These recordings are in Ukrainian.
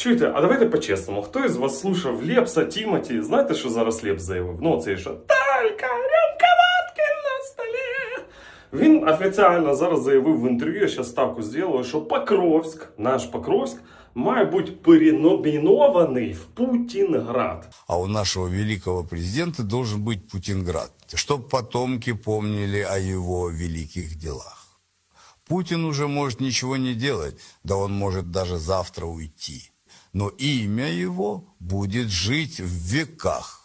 Чуєте, а давайте по-чесному. Хто із вас слушав Лепса, Тімоті? Знаєте, що зараз Лепс заявив? Ну, це що Талька, рюмка водки на столі. Він офіційно зараз заявив в інтерв'ю, я зараз ставку зробив, що Покровськ, наш Покровськ, має бути переномінований в Путінград. А у нашего великого президента должен быть Путинград, чтобы потомки помнили о его великих делах. Путин уже может ничего не делать, да он может даже завтра уйти. Но имя его будет жить в веках.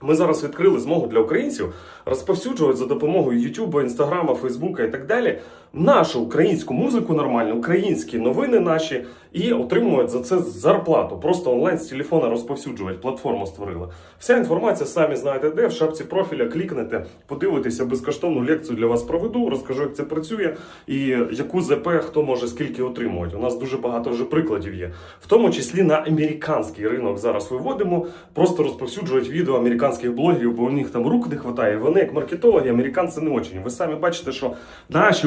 ми зараз відкрили змогу для українців розповсюджувати за допомогою Ютуба, Інстаграма, Фейсбука і так далі нашу українську музику нормально, українські новини наші і отримують за це зарплату. Просто онлайн з телефона розповсюджувати. Платформу створили. Вся інформація самі знаєте, де в шапці профіля клікнете, подивитеся безкоштовну лекцію для вас проведу, розкажу, як це працює і яку ЗП хто може скільки отримувати. У нас дуже багато вже прикладів є, в тому числі на американський ринок зараз виводимо. Просто розповсюджують відео американських блогерів, бо у них там рук не вистачає. Вони як маркетологи, американці не очень. Ви самі бачите, що наші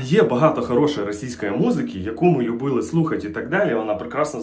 Є багато хорошої російської музики, яку ми любили слухати і так далі. Вона прекрасно